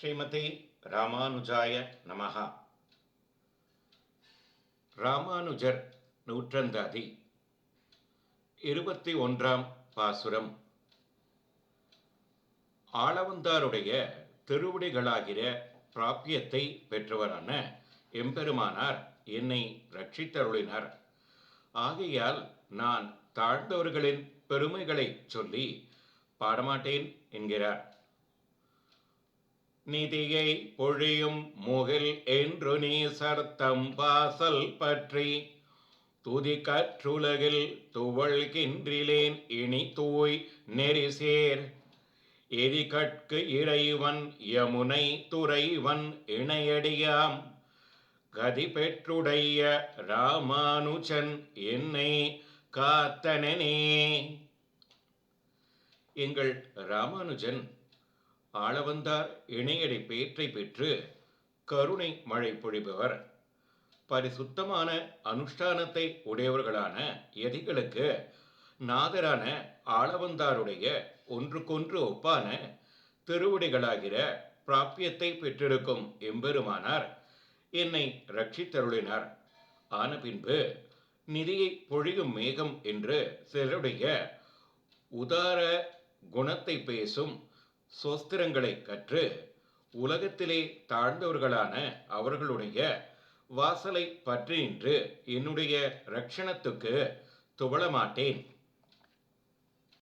ஸ்ரீமதி ராமானுஜாய நமஹா. ராமானுஜர் நூற்றந்தாதி. இருபத்தி ஒன்றாம் பாசுரம். ஆளவந்தாருடைய திருவிடைகளாகிற பிராப்பியத்தை பெற்றவரான எம்பெருமானார் என்னை ரட்சித்தருளினார். ஆகையால் நான் தாழ்ந்தவர்களின் பெருமைகளை சொல்லி பாடமாட்டேன் என்கிறார். நிதியை பொழியும் முகில் என்று நீசர்த்தம் வாசல் பற்றி. துதி கற்றுலகில் துவள்கின்றிலேன் இனி தூய் நெறிசேர். எரிகட்கு இறைவன் யமுனை துறைவன் இணையடியாம். கதி பெற்றுடைய ராமானுஜன் என்னை காத்தனனே. எங்கள் ராமானுஜன் ஆளவந்தார் இணையடை பேற்றை பெற்று கருணை மழை பொழிபவர். பரிசுத்தமான அனுஷ்டானத்தை உடையவர்களான எதிகளுக்கு நாதரான ஆளவந்தாருடைய ஒன்றுக்கொன்று ஒப்பான திருவுடைகளாகிற பிராப்பியத்தை பெற்றிருக்கும் எம்பெருமானார் என்னை ரட்சித்தருளினார் ஆன பின்பு நிதியை பொழியும் மேகம் என்று சிலருடைய உதார குணத்தை பேசும் சோஸ்திரங்களை கற்று உலகத்திலே தாழ்ந்தவர்களான அவர்களுடைய வாசலை பற்றி நின்று என்னுடைய ரட்சணத்துக்கு துவளமாட்டேன்.